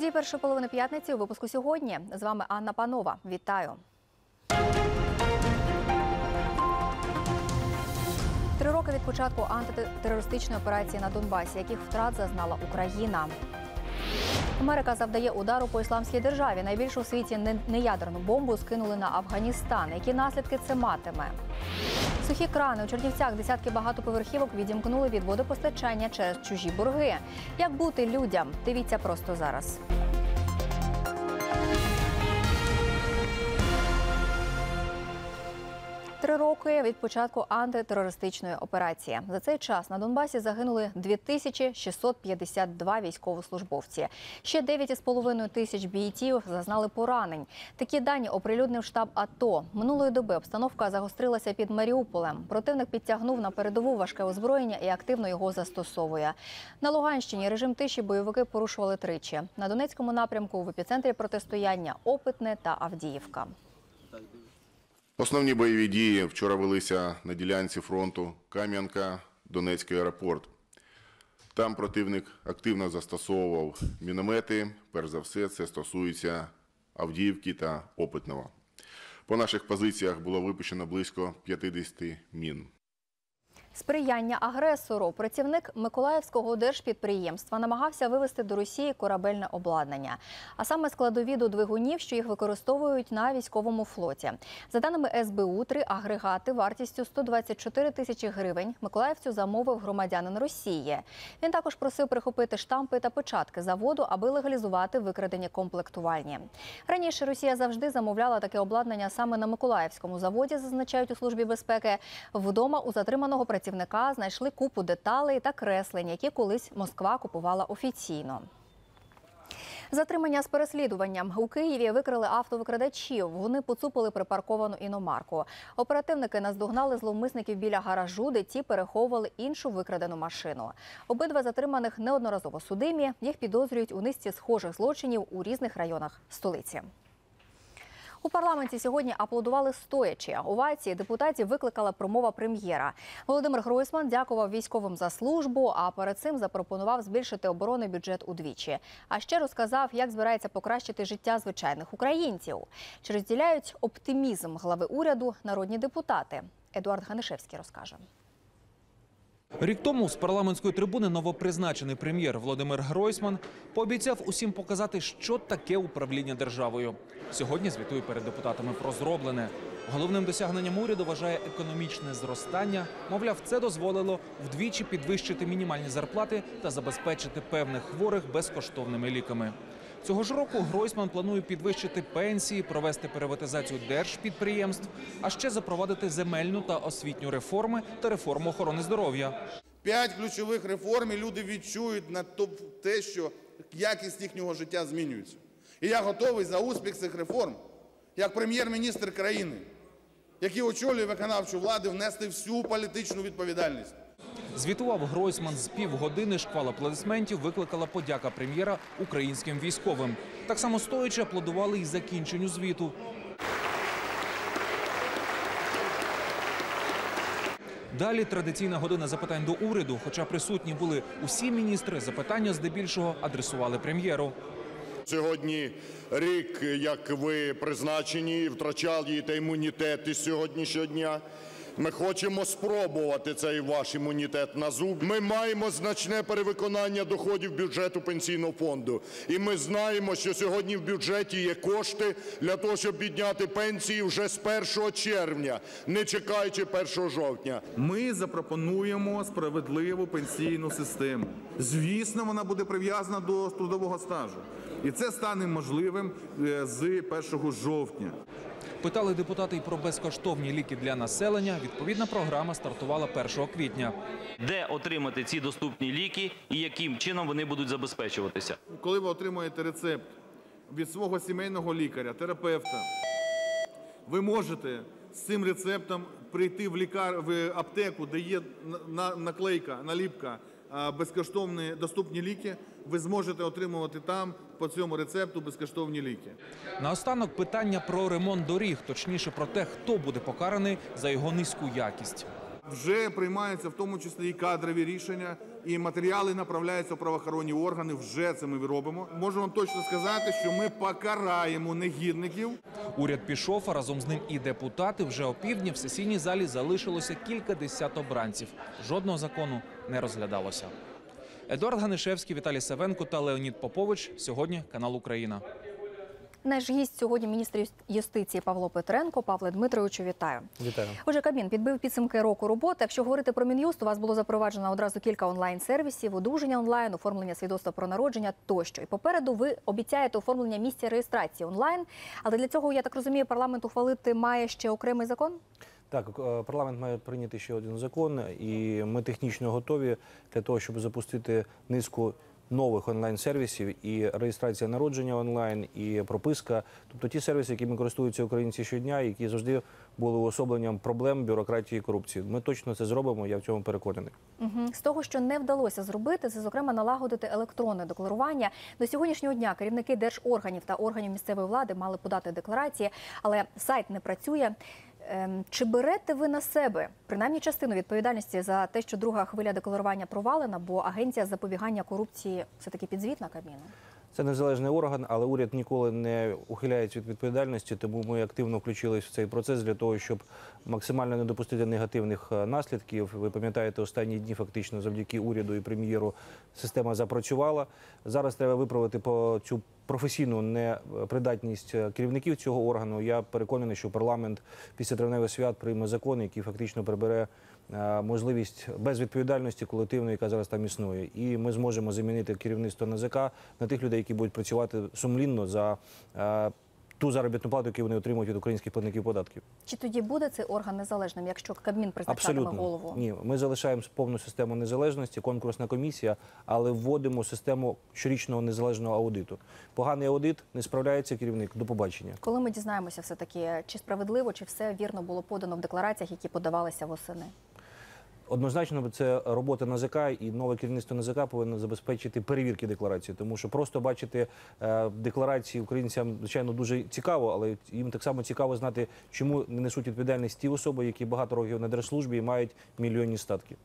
Події першої половини п'ятниці у випуску сьогодні. З вами Анна Панова. Вітаю. Три роки від початку антитерористичної операції на Донбасі, яких втрат зазнала Україна. Америка завдає удару по ісламській державі. Найбільшу у світі не- неядерну бомбу скинули на Афганістан. Які наслідки це матиме? Сухі крани у Чернівцях десятки багатоповерхівок відімкнули від водопостачання через чужі борги. Як бути людям? Дивіться просто зараз. Три роки від початку антитерористичної операції. За цей час на Донбасі загинули 2652 військовослужбовці. Ще 9,5 тисяч бійців зазнали поранень. Такі дані оприлюднив штаб АТО. Минулої доби обстановка загострилася під Маріуполем. Противник підтягнув на передову важке озброєння і активно його застосовує. На Луганщині режим тиші бойовики порушували тричі. На Донецькому напрямку в епіцентрі протистояння Опитне та Авдіївка. Основні бойові дії вчора велися на ділянці фронту Кам'янка, Донецький аеропорт. Там противник активно застосовував міномети. Перш за все, це стосується Авдіївки та Опитного. По наших позиціях було випущено близько 50 мін. Сприяння агресору працівник Миколаївського держпідприємства намагався вивезти до Росії корабельне обладнання, а саме складові до двигунів, що їх використовують на військовому флоті. За даними СБУ, три агрегати вартістю 124 тисячі гривень Миколаївцю замовив громадянин Росії. Він також просив прихопити штампи та початки заводу, аби легалізувати викрадені комплектувальні. Раніше Росія завжди замовляла таке обладнання саме на Миколаївському заводі, зазначають у службі безпеки. Вдома у затриманого працівника знайшли купу деталей та креслень, які колись Москва купувала офіційно. Затримання з переслідуванням у Києві викрили автовикрадачів. Вони поцупили припарковану іномарку. Оперативники наздогнали зловмисників біля гаражу, де ті переховували іншу викрадену машину. Обидва затриманих неодноразово судимі. Їх підозрюють у низці схожих злочинів у різних районах столиці. У парламенті сьогодні аплодували стоячи. Овації депутатів викликала промова прем'єра. Володимир Гройсман дякував військовим за службу, а перед цим запропонував збільшити оборонний бюджет удвічі. А ще розказав, як збирається покращити життя звичайних українців. Чи розділяють оптимізм глави уряду народні депутати? Едуард Ганишевський розкаже. Рік тому з парламентської трибуни новопризначений прем'єр Володимир Гройсман пообіцяв усім показати, що таке управління державою. Сьогодні звітує перед депутатами про зроблене. Головним досягненням уряду вважає економічне зростання. Мовляв, це дозволило вдвічі підвищити мінімальні зарплати та забезпечити певних хворих безкоштовними ліками. Цього ж року Гройсман планує підвищити пенсії, провести приватизацію держпідприємств, а ще запровадити земельну та освітню реформи та реформу охорони здоров'я. П'ять ключових реформ і люди відчують на те, що якість їхнього життя змінюється. І я готовий за успіх цих реформ, як прем'єр-міністр країни, який очолює виконавчу владу, внести всю політичну відповідальність. Звітував Гройсман з півгодини. Шквал аплодисментів викликала подяка прем'єра українським військовим. Так само стоячи аплодували і закінченню звіту. Далі традиційна година запитань до уряду. Хоча присутні були усі міністри, запитання здебільшого адресували прем'єру. Сьогодні рік, як ви призначені, втрачаєте імунітет із сьогоднішнього дня. Ми хочемо спробувати цей ваш імунітет на зуб. Ми маємо значне перевиконання доходів бюджету пенсійного фонду. І ми знаємо, що сьогодні в бюджеті є кошти для того, щоб підняти пенсії вже з 1 червня, не чекаючи 1 жовтня. Ми запропонуємо справедливу пенсійну систему. Звісно, вона буде прив'язана до трудового стажу. І це стане можливим е, з 1 жовтня. Питали депутати й про безкоштовні ліки для населення. Відповідна програма стартувала 1 квітня. де отримати ці доступні ліки і яким чином вони будуть забезпечуватися. Коли ви отримуєте рецепт від свого сімейного лікаря, терапевта, ви можете з цим рецептом прийти в лікар в аптеку, де є на- на- наклейка, наліпка безкоштовні доступні ліки. Ви зможете отримувати там по цьому рецепту безкоштовні ліки. Наостанок питання про ремонт доріг, точніше про те, хто буде покараний за його низьку якість. Вже приймаються в тому числі і кадрові рішення і матеріали направляються в правоохоронні органи. Вже це ми робимо. Можу вам точно сказати, що ми покараємо негідників. Уряд пішов, а разом з ним і депутати. Вже опівдні в сесійній залі залишилося кілька десят обранців. Жодного закону не розглядалося. Едуард Ганишевський, Віталій Савенко та Леонід Попович. Сьогодні канал Україна. Наш гість сьогодні міністр юстиції Павло Петренко. Павле Дмитровичу, вітаю. Вітаю. Отже, Кабмін підбив підсумки року роботи. Якщо говорити про Мін'юст, у вас було запроваджено одразу кілька онлайн-сервісів, одужання онлайн, оформлення свідоцтва про народження тощо. І попереду ви обіцяєте оформлення місця реєстрації онлайн. Але для цього, я так розумію, парламент ухвалити має ще окремий закон. Так, е, парламент має прийняти ще один закон, і ми технічно готові для того, щоб запустити низку нових онлайн-сервісів і реєстрація народження онлайн, і прописка. Тобто ті сервіси, якими користуються українці щодня, які завжди були уособленням проблем бюрократії і корупції. Ми точно це зробимо. Я в цьому переконаний. Мгм. З того, що не вдалося зробити, це зокрема налагодити електронне декларування. До сьогоднішнього дня керівники держорганів та органів місцевої влади мали подати декларації, але сайт не працює. Ем, Чи берете ви на себе принаймні частину відповідальності за те, що друга хвиля декларування провалена, бо агенція запобігання корупції все таки підзвітна Кабміну? Це незалежний орган, але уряд ніколи не ухиляється від відповідальності, тому ми активно включились в цей процес для того, щоб максимально не допустити негативних е, наслідків. Ви пам'ятаєте, останні дні фактично завдяки уряду і прем'єру система запрацювала. Зараз треба виправити по цю професійну непридатність е, керівників цього органу. Я переконаний, що парламент після травневих свят прийме закон, який фактично прибере можливість безвідповідальності колективної, яка зараз там існує. І ми зможемо замінити керівництво НАЗК на тих людей, які будуть працювати сумлінно за е, ту заробітну плату, яку вони отримують від українських платників податків. Чи тоді буде цей орган незалежним, якщо Кабмін призначатиме Абсолютно голову? ні. Ми залишаємо повну систему незалежності, конкурсна комісія, але вводимо систему щорічного незалежного аудиту. Поганий аудит не справляється керівник. До побачення. Коли ми дізнаємося, все таки чи справедливо, чи все вірно було подано в деклараціях, які подавалися восени? Однозначно, це робота НАЗК і нове керівництво НАЗК повинно забезпечити перевірки декларації, тому що просто бачити е, декларації українцям, звичайно, дуже цікаво, але їм так само цікаво знати, чому не несуть відповідальність ті особи, які багато років на держслужбі і мають мільйонні статки.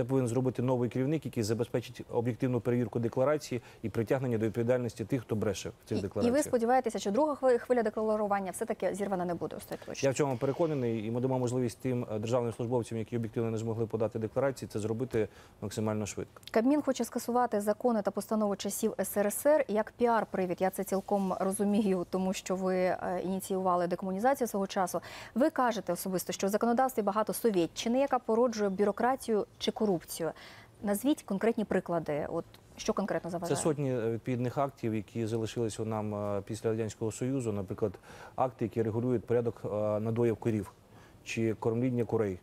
Це повинен зробити новий керівник, який забезпечить об'єктивну перевірку декларації і притягнення до відповідальності тих, хто бреше в цих І, і ви сподіваєтеся, що друга хви- хвиля декларування все таки зірвана не буде остаточно? Я в цьому переконаний, і ми дамо можливість тим е, державним службовцям, які об'єктивно не змогли подати декларації, це зробити максимально швидко. Кабмін хоче скасувати закони та постанови часів СРСР як піар-привід. Я це цілком розумію, тому що ви е, ініціювали декомунізацію свого часу. Ви кажете особисто, що в законодавстві багато совєтчини, яка породжує бюрократію чи корупцію. Назвіть конкретні приклади. От що конкретно Це сотні е, відповідних актів, які залишилися нам е, після радянського союзу. Наприклад, акти, які регулюють порядок е, надоїв корів чи кормління курей.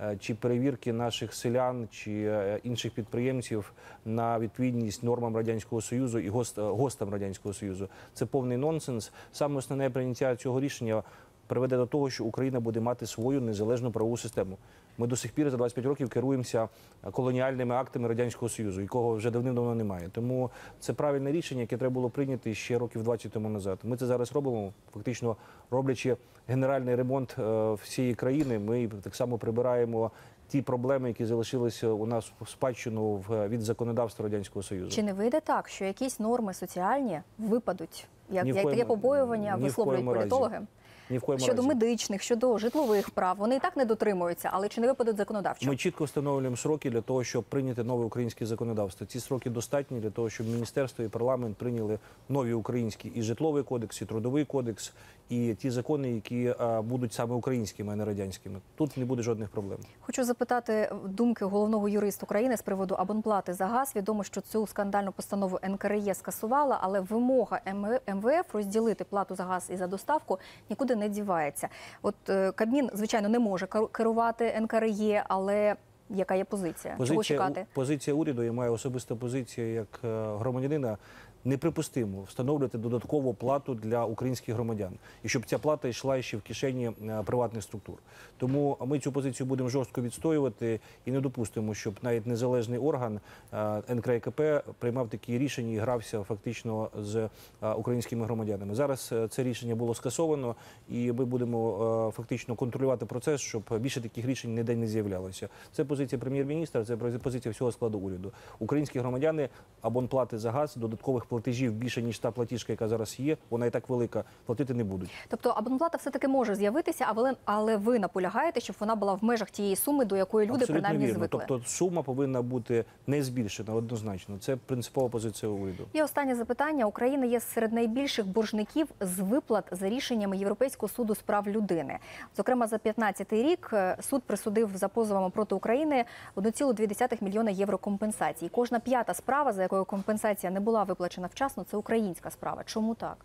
е, Чи перевірки наших селян чи е, інших підприємців на відповідність нормам радянського союзу і гост- е, гостам радянського союзу це повний нонсенс. Саме основне прийняття цього рішення приведе до того, що Україна буде мати свою незалежну правову систему. Ми до сих пір за 25 років керуємося колоніальними актами радянського союзу, якого вже давним-давно немає. Тому це правильне рішення, яке треба було прийняти ще років 20 тому назад. Ми це зараз робимо, фактично роблячи генеральний ремонт е, всієї країни. Ми так само прибираємо. Ті проблеми, які залишилися у нас в спадщину від законодавства радянського союзу, Чи не вийде так, що якісь норми соціальні випадуть, як, як таке побоювання висловлюють коєму разі. Ні в коєму Щодо разі. медичних, щодо житлових прав, вони і так не дотримуються, але чи не випадуть законодавчо? Ми чітко встановлюємо сроки для того, щоб прийняти нове українське законодавство. Ці сроки достатні для того, щоб міністерство і парламент прийняли нові українські і житловий кодекс, і трудовий кодекс, і ті закони, які е, будуть саме українськими, а не радянськими. Тут не буде жодних проблем. Хочу запитати думки головного юриста України з приводу абонплати за газ. Відомо, що цю скандальну постанову НКРЄ скасувала, але вимога МВ- МВФ розділити плату за газ і за доставку нікуди не дівається. От е, Кабмін, звичайно, не може керу- керувати НКРЄ, але яка є позиція? Чого чекати? позиція уряду, я маю особиста позиція як е, громадянина. Неприпустимо встановлювати додаткову плату для українських громадян, і щоб ця плата йшла ще в кишені е, приватних структур. Тому ми цю позицію будемо жорстко відстоювати і не допустимо, щоб навіть незалежний орган е, НКРКП приймав такі рішення і грався фактично з е, українськими громадянами. Зараз це рішення було скасовано, і ми будемо фактично контролювати процес, щоб більше таких рішень ніде не з'являлося. Це позиція прем'єр-міністра, це позиція всього складу уряду. Українські громадяни абонплати за газ, додаткових платежів більше ніж та платіжка, яка зараз є, вона і так велика, платити не будуть. Тобто абонплата все-таки може з'явитися, але, але ви наполягаєте, щоб вона була в межах тієї суми, до якої люди Абсолютно принаймні вірно. звикли. Тобто сума повинна бути не збільшена однозначно. Це принципова позиція уряду. І останнє запитання. Україна є серед найбільших боржників з виплат за рішеннями Європейського суду з прав людини. Зокрема, за 15 рік е, суд присудив за позовами проти України 1,2 мільйона євро компенсацій. Кожна п'ята справа, за якою компенсація не була виплачена вчасно, це українська справа. Чому так?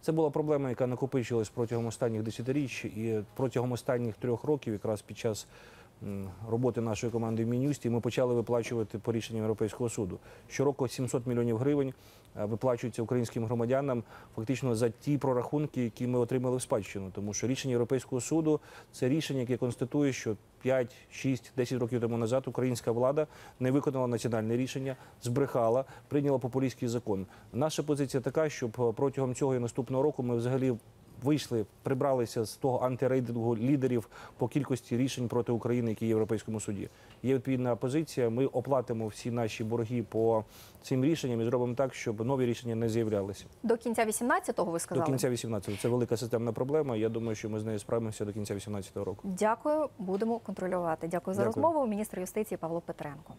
Це була проблема, яка накопичилась протягом останніх десятиріч, і протягом останніх трьох років, якраз під час роботи нашої команди в Мінюсті, ми почали виплачувати по рішенням Європейського суду. Щороку 700 мільйонів гривень е, виплачуються українським громадянам фактично за ті прорахунки, які ми отримали в спадщину. Тому що рішення Європейського суду це рішення, яке констатує, що 5, 6, 10 років тому назад українська влада не виконала національне рішення, збрехала, прийняла популістський закон. Наша позиція така, щоб е, протягом цього і наступного року ми взагалі вийшли, прибралися з того антирейдингу лідерів по кількості рішень проти України, які є в Європейському суді. Є відповідна позиція. Ми оплатимо всі наші борги по цим рішенням і зробимо так, щоб нові рішення не з'являлися. До кінця 18-го ви сказали? До кінця 18-го. Це велика системна проблема. Я думаю, що ми з нею справимося до кінця 18-го року. Дякую, будемо контролювати. Дякую за Дякую. розмову. Міністр юстиції Павло Петренко.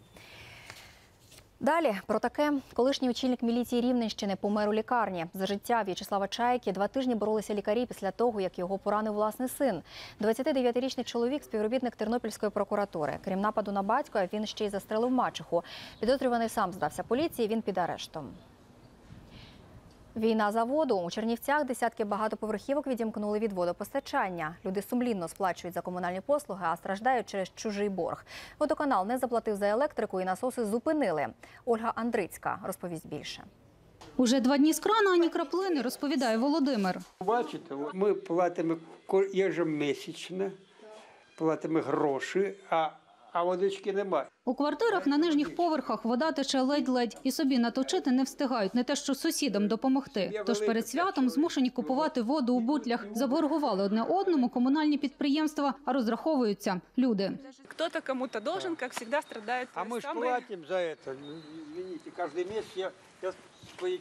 Далі про таке колишній очільник міліції Рівненщини помер у лікарні. За життя В'ячеслава Чайки два тижні боролися лікарі після того, як його поранив власний син. 29-річний чоловік, співробітник Тернопільської прокуратури. Крім нападу на батька, він ще й застрелив мачеху. Підозрюваний сам здався поліції. Він під арештом. Війна за воду у Чернівцях десятки багатоповерхівок відімкнули від водопостачання. Люди сумлінно сплачують за комунальні послуги, а страждають через чужий борг. Водоканал не заплатив за електрику і насоси зупинили. Ольга Андрицька розповість більше. Уже два дні з крана ані краплини, розповідає Володимир. Бачите, ми платимо ко- ежемісячно, платимо гроші, а, а водички немає. У квартирах на нижніх поверхах вода тече ледь-ледь і собі наточити не встигають, не те що сусідам допомогти. Тож перед святом змушені купувати воду у бутлях. Заборгували одне одному комунальні підприємства, а розраховуються люди. Кто-то кому-то должен, как всегда, страдает А мы же самый- платим за это. Ну, Извините, каждый месяц я, блин,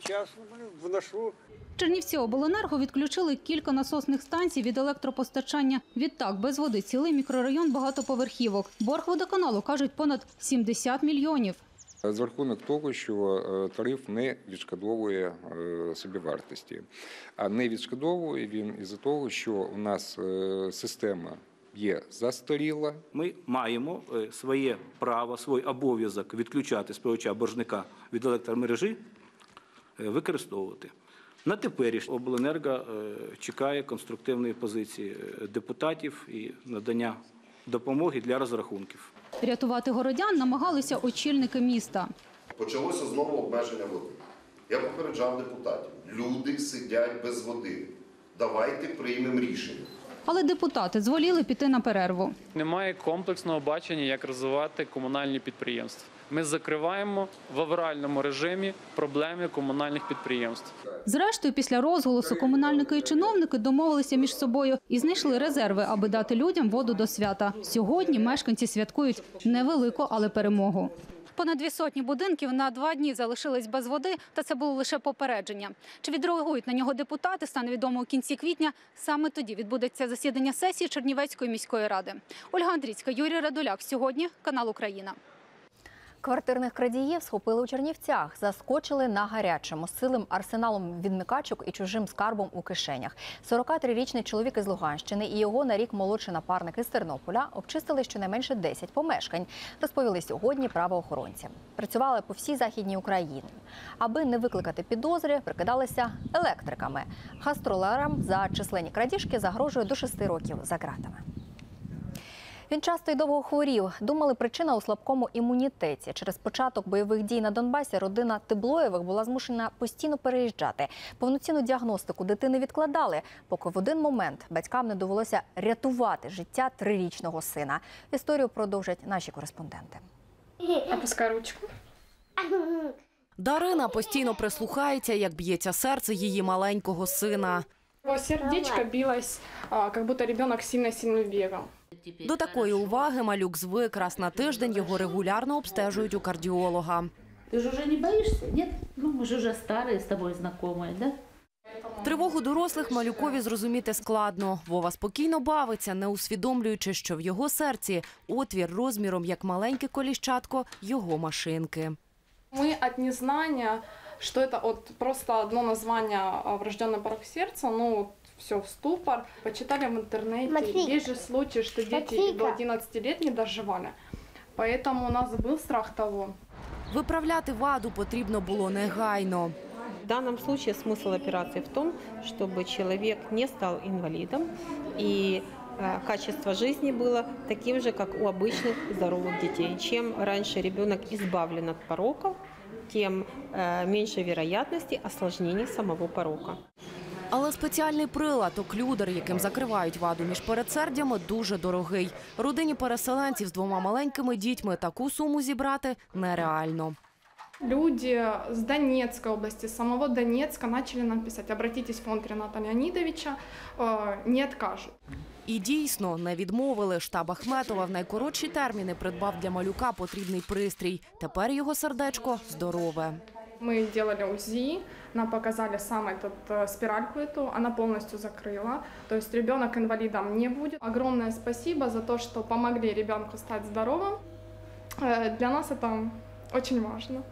вношу. Чернівці обленерго відключили кілька насосних станцій від електропостачання. Відтак без води цілий мікрорайон багатоповерхівок. Борг водоканалу кажуть понад 70 мільйонів. За рахунок того, що е, тариф не відшкодовує е, собівартості, а не відшкодовує він із-за того, що у нас е, система є застаріла, Ми маємо своє право, свій обов'язок відключати споживача боржника від електромережі, використовувати. На теперішнє обленерго е, чекає конструктивної позиції е, депутатів і надання допомоги для розрахунків. Рятувати городян намагалися очільники міста. Почалося знову обмеження води. Я попереджав депутатів. Люди сидять без води. Давайте приймемо рішення. Але депутати зволіли піти на перерву. Немає комплексного бачення, як розвивати комунальні підприємства. Ми закриваємо в авральному режимі проблеми комунальних підприємств. Зрештою, після розголосу комунальники і чиновники домовилися між собою і знайшли резерви, аби дати людям воду до свята. Сьогодні мешканці святкують невелику, але перемогу. Понад дві сотні будинків на два дні залишились без води, та це було лише попередження. Чи відреагують на нього депутати, стане відомо у кінці квітня. Саме тоді відбудеться засідання сесії Чернівецької міської ради. Ольга Андрійська, Юрій Радуляк. Сьогодні канал Україна. Квартирних крадіїв схопили у Чернівцях, заскочили на гарячому з цілим арсеналом відмикачок і чужим скарбом у кишенях. 43-річний чоловік із Луганщини і його на рік молодший напарник із Тернополя обчистили щонайменше 10 помешкань. Розповіли сьогодні правоохоронці. Працювали по всій західній Україні. Аби не викликати підозри, прикидалися електриками. Гастролерам за численні крадіжки загрожує до 6 років за ґратами. Він часто й довго хворів. Думали, причина у слабкому імунітеті. Через початок бойових дій на Донбасі родина Тиблоєвих була змушена постійно переїжджати. Повноцінну діагностику дитини відкладали, поки в один момент батькам не довелося рятувати життя трирічного сина. Історію продовжать наші кореспонденти. Опускай ручку. Дарина постійно прислухається, як б'ється серце її маленького сина. Его сердечко билось, как будто ребенок сильно-сильно бегал. До такої уваги малюк звик. Раз на тиждень його регулярно обстежують у кардіолога. Ты же уже не боишься, нет? Ну, мы же уже старые с тобой знакомые, да? Тривогу дорослих малюкові зрозуміти складно. Вова спокійно бавиться, не усвідомлюючи, що в його серці отвір розміром як маленьке коліщатко його машинки. Мы от незнания, что это вот просто одно название а, врожденный порог сердца, ну вот все в ступор. Почитали в интернете. Смотри-ка. Есть же случаи, что дети Смотри-ка. до 11 лет не доживали. Поэтому у нас был страх того. Виправляти ваду потрібно було негайно. В данном случае смысл операции в том, чтобы человек не стал инвалидом и э, качество жизни было таким же, как у обычных здоровых детей. Чем раньше ребенок избавлен от пороков, тем э, меньше вероятности осложнений самого порока. Але спеціальний прилад, оклюдер, яким закривають ваду між передсердями, дуже дорогий. Родині переселенців з двома маленькими дітьми таку суму зібрати нереально. Люди с Донецкой области, с самого Донецка начали нам писать, обратитесь в фонд Рената Леонидовича, э, не откажут. І дійсно не відмовили. Штаб Ахметова в найкоротші терміни придбав для малюка потрібний пристрій. Тепер його сердечко здорове. Мы делали УЗИ, нам показали сам этот э, спиральку эту, она полностью закрыла, то есть ребенок инвалидом не будет. Огромное спасибо за то, что помогли ребенку стать здоровым. Э, Для нас это очень важно.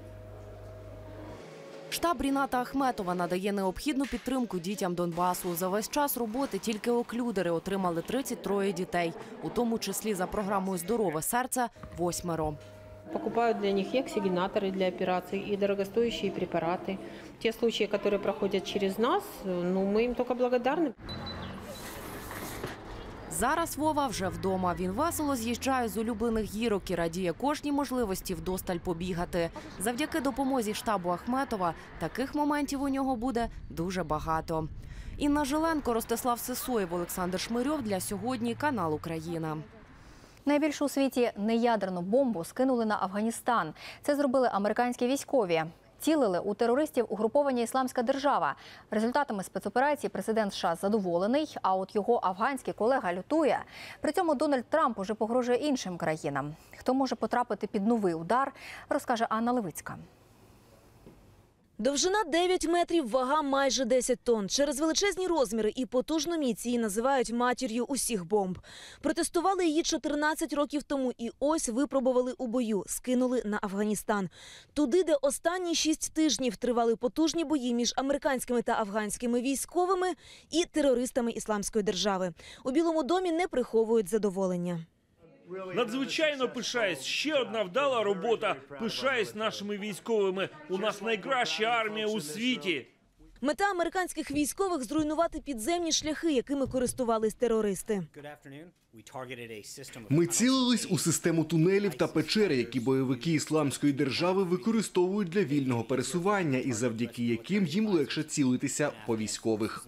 Штаб Ріната Ахметова надає необхідну підтримку дітям Донбасу. За весь час роботи тільки оклюдери отримали 33 дітей, у тому числі за програмою Здорове серце восьмеро. Покупают для них и оксигенаторы для операций, и дорогостоящие препараты. Те случаи, которые проходят через нас, э, ну, мы им только благодарны. Зараз Вова вже вдома. Він весело з'їжджає з улюблених гірок і радіє кожній можливості вдосталь побігати. Завдяки допомозі штабу Ахметова таких моментів у нього буде дуже багато. Інна Жиленко, Ростислав Сисоєв, Олександр Шмирьов для сьогодні канал Україна. Найбільшу у світі неядерну бомбу скинули на Афганістан. Це зробили американські військові. Цілили у терористів угруповання Ісламська держава. Результатами спецоперації президент США задоволений. А от його афганський колега лютує. При цьому Дональд Трамп уже погрожує іншим країнам. Хто може потрапити під новий удар, розкаже Анна Левицька. Довжина 9 метрів, вага майже 10 тонн. Через величезні розміри і потужну міць її називають матір'ю усіх бомб. Протестували її 14 років тому і ось випробували у бою, скинули на Афганістан. Туди, де останні 6 тижнів тривали потужні бої між американськими та афганськими військовими і терористами Ісламської держави. У Білому домі не приховують задоволення. Надзвичайно пишаюсь. Ще одна вдала робота. Пишаюсь нашими військовими. У нас найкраща армія у світі. Мета американських військових зруйнувати підземні шляхи, якими користувались терористи. Ми цілились у систему тунелів та печери, які бойовики ісламської держави використовують для вільного пересування, і завдяки яким їм легше цілитися по військових.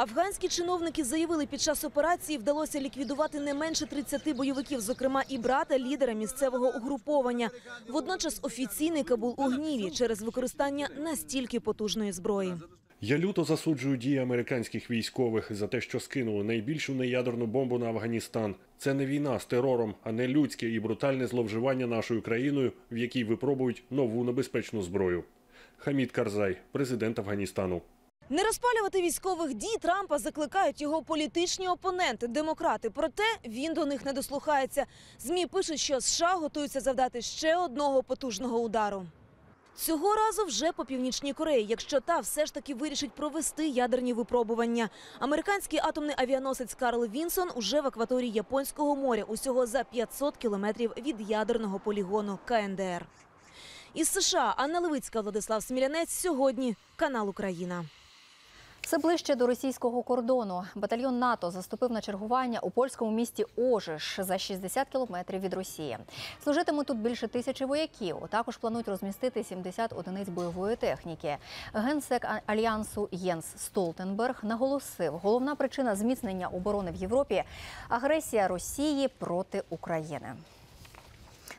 Афганські чиновники заявили, під час операції вдалося ліквідувати не менше 30 бойовиків, зокрема і брата лідера місцевого угруповання. Водночас офіційний Кабул у гніві через використання настільки потужної зброї. Я люто засуджую дії американських військових за те, що скинули найбільшу неядерну бомбу на Афганістан. Це не війна з терором, а не людське і брутальне зловживання нашою країною, в якій випробують нову небезпечну зброю. Хамід Карзай, президент Афганістану. Не розпалювати військових дій Трампа закликають його політичні опоненти, демократи. Проте він до них не дослухається. Змі пишуть, що США готуються завдати ще одного потужного удару. Цього разу вже по північній Кореї, якщо та все ж таки вирішить провести ядерні випробування. Американський атомний авіаносець Карл Вінсон уже в акваторії Японського моря, усього за 500 кілометрів від ядерного полігону КНДР. Із США Анна Левицька, Владислав Смілянець. Сьогодні канал Україна. Все ближче до російського кордону. Батальйон НАТО заступив на чергування у польському місті Ожиш за 60 кілометрів від Росії. Служитимуть тут більше тисячі вояків. Також планують розмістити 70 одиниць бойової техніки. Генсек альянсу Єнс Столтенберг наголосив, головна причина зміцнення оборони в Європі агресія Росії проти України.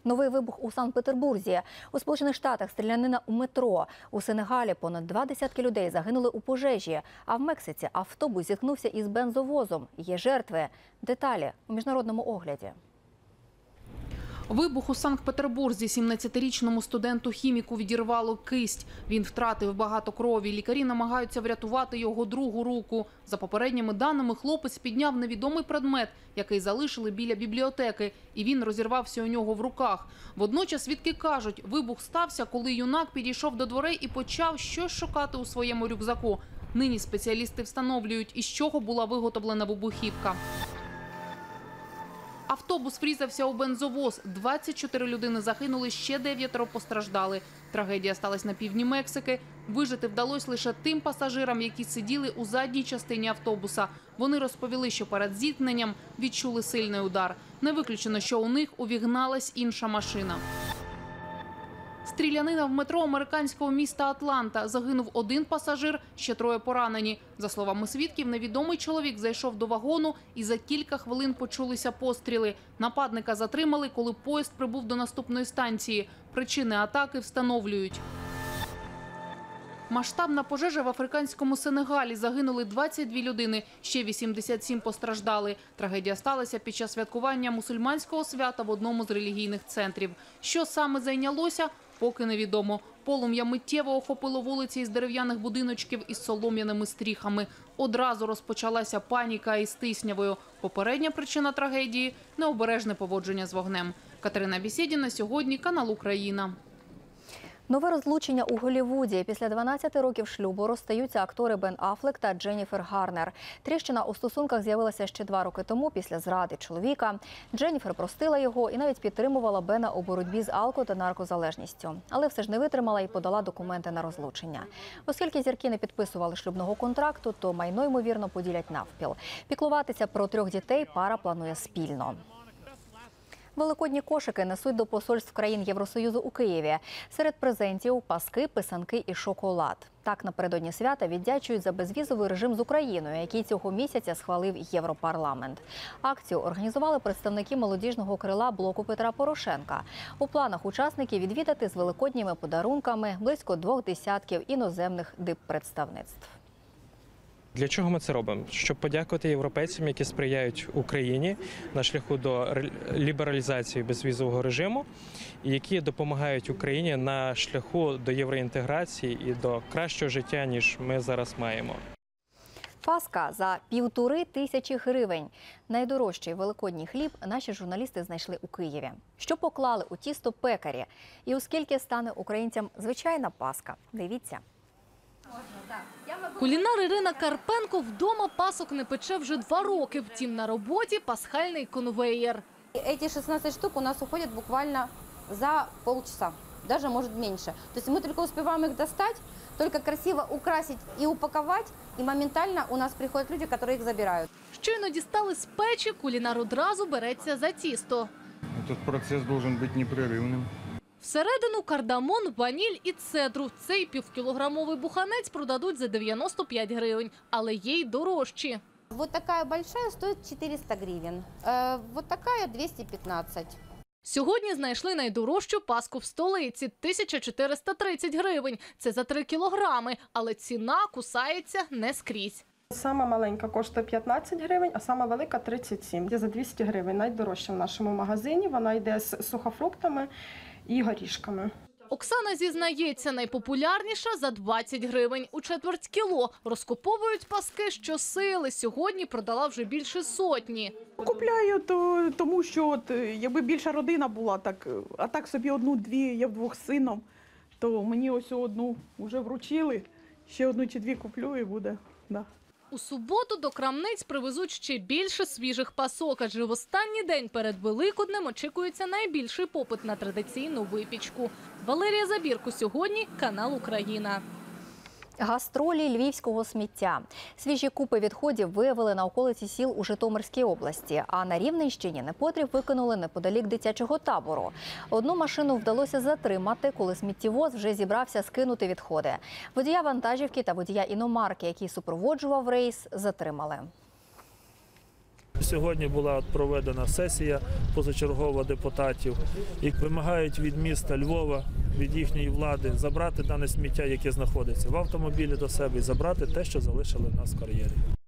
Новий вибух у Санкт-Петербурзі. У Сполучених Штатах стрілянина у метро. У Сенегалі понад два десятки людей загинули у пожежі. А в Мексиці автобус зіткнувся із бензовозом. Є жертви. Деталі у міжнародному огляді. Вибух у Санкт-Петербурзі 17-річному студенту хіміку відірвало кисть. Він втратив багато крові. Лікарі намагаються врятувати його другу руку. За попередніми даними, хлопець підняв невідомий предмет, який залишили біля бібліотеки, і він розірвався у нього в руках. Водночас свідки кажуть, вибух стався, коли юнак підійшов до дверей і почав щось шукати у своєму рюкзаку. Нині спеціалісти встановлюють, із чого була виготовлена вибухівка. Автобус врізався у бензовоз. 24 людини загинули, ще дев'ятеро постраждали. Трагедія сталася на півдні Мексики. Вижити вдалося лише тим пасажирам, які сиділи у задній частині автобуса. Вони розповіли, що перед зіткненням відчули сильний удар. Не виключено, що у них увігналась інша машина. Стрілянина в метро американського міста Атланта. Загинув один пасажир, ще троє поранені. За словами свідків, невідомий чоловік зайшов до вагону і за кілька хвилин почулися постріли. Нападника затримали, коли поїзд прибув до наступної станції. Причини атаки встановлюють. Масштабна пожежа в африканському Сенегалі. Загинули 22 людини, ще 87 постраждали. Трагедія сталася під час святкування мусульманського свята в одному з релігійних центрів. Що саме зайнялося, поки невідомо. Полум'я миттєво охопило вулиці із дерев'яних будиночків із солом'яними стріхами. Одразу розпочалася паніка із тиснявою. Попередня причина трагедії – необережне поводження з вогнем. Катерина Бісєдіна сьогодні, канал Україна. Нове розлучення у Голлівуді. Після 12 років шлюбу розстаються актори Бен Аффлек та Дженніфер Гарнер. Тріщина у стосунках з'явилася ще два роки тому після зради чоловіка. Дженніфер простила його і навіть підтримувала Бена у боротьбі з алко та наркозалежністю. Але все ж не витримала і подала документи на розлучення. Оскільки зірки не підписували шлюбного контракту, то майно ймовірно поділять навпіл. Піклуватися про трьох дітей пара планує спільно. Великодні кошики несуть до посольств країн Євросоюзу у Києві. Серед презентів паски, писанки і шоколад. Так напередодні свята віддячують за безвізовий режим з Україною, який цього місяця схвалив Європарламент. Акцію організували представники молодіжного крила блоку Петра Порошенка. У планах учасників відвідати з великодніми подарунками близько двох десятків іноземних диппредставництв. Для чого ми це робимо? Щоб подякувати європейцям, які сприяють Україні на шляху до лібералізації безвізового режиму, які допомагають Україні на шляху до євроінтеграції і до кращого життя, ніж ми зараз маємо. Паска за півтори тисячі гривень. Найдорожчий великодній хліб наші журналісти знайшли у Києві. Що поклали у тісто пекарі? І оскільки стане українцям звичайна паска? Дивіться. Кулінар Ірина Карпенко вдома пасок не пече вже два роки. Втім, на роботі пасхальний конвеєр. Эти 16 штук у нас уходят буквально за полчаса, даже может меньше. То есть мы только успеваем их достать, только красиво украсить и упаковать, и моментально у нас приходят люди, которые их забирают. Щойно дістали з печі, кулінар одразу береться за тісто. Этот процесс должен быть непрерывным. Всередину кардамон, ваніль і цедру. Цей півкілограмовий буханець продадуть за 95 гривень, але є й дорожчі. Вот такая большая стоит 400 гривен, Э, вот такая 215. Сьогодні знайшли найдорожчу паску в столиці – 1430 гривень. Це за 3 кілограми, але ціна кусається не скрізь. Сама маленька коштує 15 гривень, а сама велика 37. Є за 200 гривень. Найдорожча в нашому магазині. Вона йде з сухофруктами і горішками. Оксана зізнається, найпопулярніша за 20 гривень у четверть кіло. Розкуповують паски щосили. Сьогодні продала вже більше сотні. Купляю, то, тому що от, е, якби більша родина була, так, е, а так собі одну-дві, я вдвох з сином, то мені ось одну вже вручили, ще одну чи дві куплю і буде. Да. У суботу до крамниць привезуть ще більше свіжих пасок, адже в останній день перед Великоднем очікується найбільший попит на традиційну випічку. Валерія Забірко сьогодні, канал Україна. Гастролі львівського сміття. Свіжі купи відходів виявили на околиці сіл у Житомирській області. А на Рівненщині непотріб викинули неподалік дитячого табору. Одну машину вдалося затримати, коли сміттєвоз вже зібрався скинути відходи. Водія вантажівки та водія іномарки, який супроводжував рейс, затримали. Сьогодні була проведена сесія позачергова депутатів, які вимагають від міста Львова, від їхньої влади забрати дане сміття, яке знаходиться в автомобілі до себе, і забрати те, що залишили в нас в кар'єрі.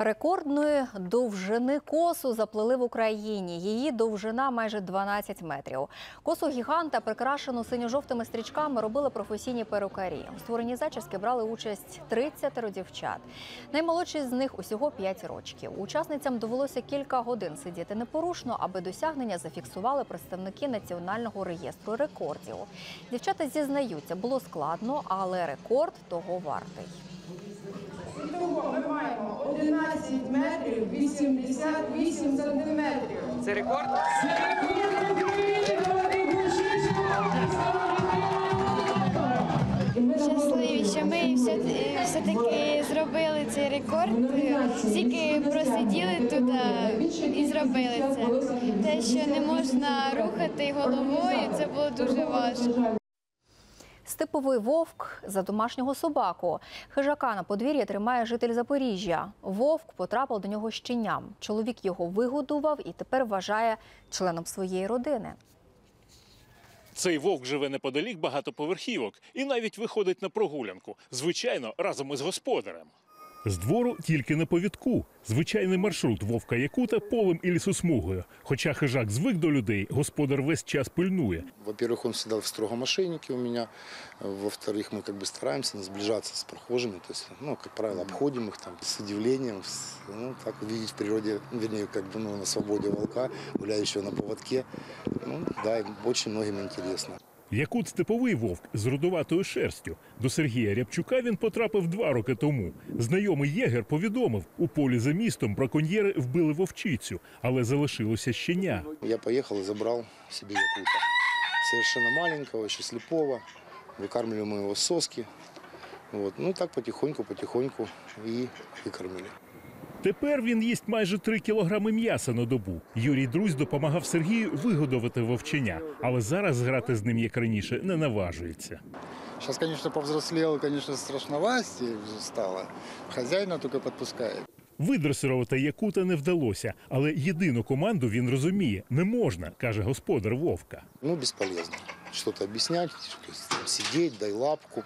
Рекордної довжини косу заплели в Україні. Її довжина майже 12 метрів. Косу гіганта, прикрашену синьо-жовтими стрічками, робили професійні перукарі. У створенні зачіски брали участь 30 дівчат. Наймолодші з них усього 5 рочків. Учасницям довелося кілька годин сидіти непорушно, аби досягнення зафіксували представники національного реєстру рекордів. Дівчата зізнаються, було складно, але рекорд того вартий. Ітого 11 метрів 88 сантиметрів. Це рекорд? Це рекорд України, Гучишин. Щасливі, що ми все, все-таки зробили цей рекорд, стільки просиділи тут і зробили це. Те, що не можна рухати головою, це було дуже важко. Степовий вовк за домашнього собаку. Хижака на подвір'ї тримає житель Запоріжжя. Вовк потрапив до нього щеням. Чоловік його вигодував і тепер вважає членом своєї родини. Цей вовк живе неподалік багатоповерхівок і навіть виходить на прогулянку. Звичайно, разом із господарем. З двору тільки на повідку. Звичайний маршрут вовка Якута полем і лісосмугою. Хоча хижак звик до людей, господар весь час пильнує. Во-первых, он всегда в строгом ошейнике у меня. Во-вторых, мы как бы стараемся не сближаться с прохожими. То есть, ну, как правило, обходим их там с удивлением. с- ну, так увидеть в природе, вернее, как бы ну, на свободе волка, гуляющего на поводке. Ну, да, им очень многим интересно. Якут степовий вовк з рудуватою шерстю. До Сергія Рябчука він потрапив два роки тому. Знайомий єгер повідомив, у полі за містом браконьєри вбили вовчицю, але залишилося щеня. Я поехал и забрал себе якута. Совершенно маленького, еще слепого. Выкармливали мы его с соски. Вот. Ну, так потихоньку-потихоньку и выкормили. Тепер він їсть майже 3 кілограми м'яса на добу. Юрій Друзь допомагав Сергію вигодовати вовченя, але зараз грати з ним як раніше не наважується. Сейчас, конечно, повзрослел, конечно, страшноватее стало. Хозяина только подпускает. Видресирувати Якута не вдалося, але єдину команду він розуміє не можна, каже господар вовка. Ну, бесполезно. Что-то объяснять, то есть, дай лапку.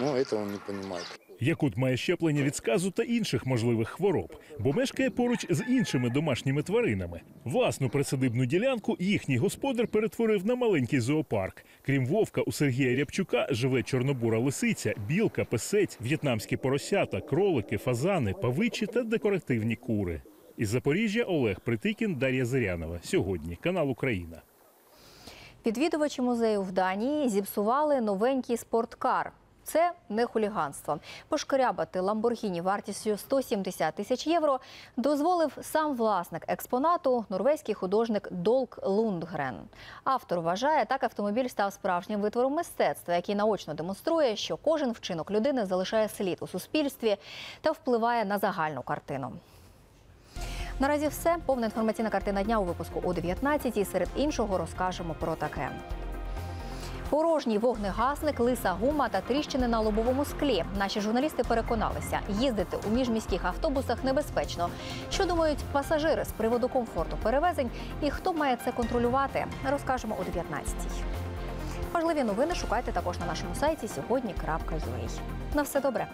Ну, этого он не понимает. Якут має щеплення від сказу та інших можливих хвороб, бо мешкає поруч з іншими домашніми тваринами. Власну присадибну ділянку їхній господар перетворив на маленький зоопарк. Крім вовка, у Сергія Рябчука живе чорнобура лисиця, білка, песець, в'єтнамські поросята, кролики, фазани, павичі та декоративні кури. Із Запоріжжя Олег Притикін, Дар'я Зирянова. Сьогодні канал Україна. Відвідувачі музею в Данії зіпсували новенький спорткар. Це не хуліганство. Пошкрябати Ламборгіні вартістю 170 тисяч євро дозволив сам власник експонату, норвезький художник Долк Лундгрен. Автор вважає, так автомобіль став справжнім витвором мистецтва, який наочно демонструє, що кожен вчинок людини залишає слід у суспільстві та впливає на загальну картину. Наразі все. Повна інформаційна картина дня у випуску о 19 Серед іншого розкажемо про таке. Порожній вогнегасник, лиса гума та тріщини на лобовому склі. Наші журналісти переконалися, їздити у міжміських автобусах небезпечно. Що думають пасажири з приводу комфорту перевезень і хто має це контролювати, розкажемо о 19-й. Важливі новини шукайте також на нашому сайті сьогодні.ua. На все добре.